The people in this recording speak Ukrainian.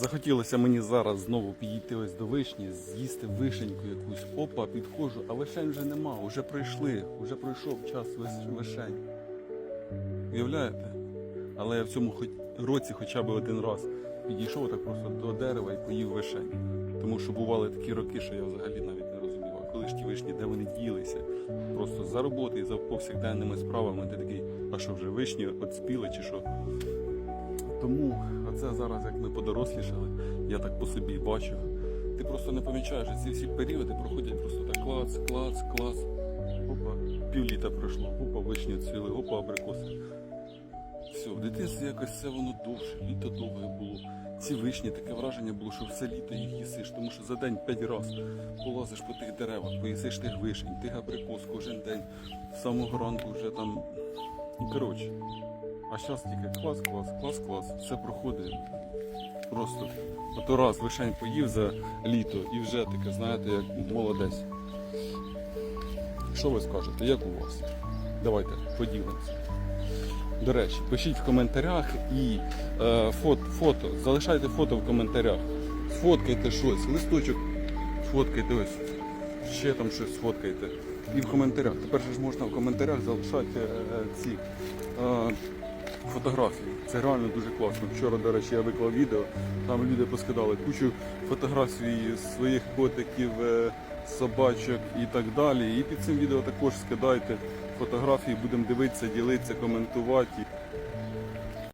Захотілося мені зараз знову підійти ось до вишні, з'їсти вишеньку якусь. Опа, підходжу, а вишень вже нема, вже пройшли, вже пройшов час вишень. Уявляєте? Але я в цьому році хоча б один раз підійшов так просто до дерева і поїв вишень. Тому що бували такі роки, що я взагалі навіть не розумів, а коли ж ті вишні, де вони ділися. Просто за роботи і за повсякденними справами ти такий, а що вже вишні от спіли чи що. Тому оце зараз, як ми подорослішали, я так по собі бачу. Ти просто не помічаєш, ці всі періоди проходять просто так клац, клац, клац. Опа, півліта пройшло, опа, вишні цвіли, опа, абрикоси. Все, в дитинстві якось все воно довше, літо довге було. Ці вишні таке враження було, що все літо їх їсиш, тому що за день п'ять разів полазиш по тих деревах, поїсиш тих вишень, тих абрикос кожен день, з самого ранку вже там. Коротше. А зараз тільки клас, клас, клас, клас, все проходить. Просто ото раз вишень поїв за літо і вже таке, знаєте, як молодець. Що ви скажете, як у вас? Давайте поділимося. До речі, пишіть в коментарях і е, фото, фото, залишайте фото в коментарях. Сфоткайте щось, листочок сфоткайте ось. Ще там щось сфоткайте. І в коментарях. Тепер ж можна в коментарях залишати е, ці е, фотографії. Це реально дуже класно. Вчора, до речі, я виклав відео, там люди поскидали кучу фотографій своїх котиків, е, собачок і так далі. І під цим відео також скидайте фотографії, будемо дивитися, ділитися, коментувати.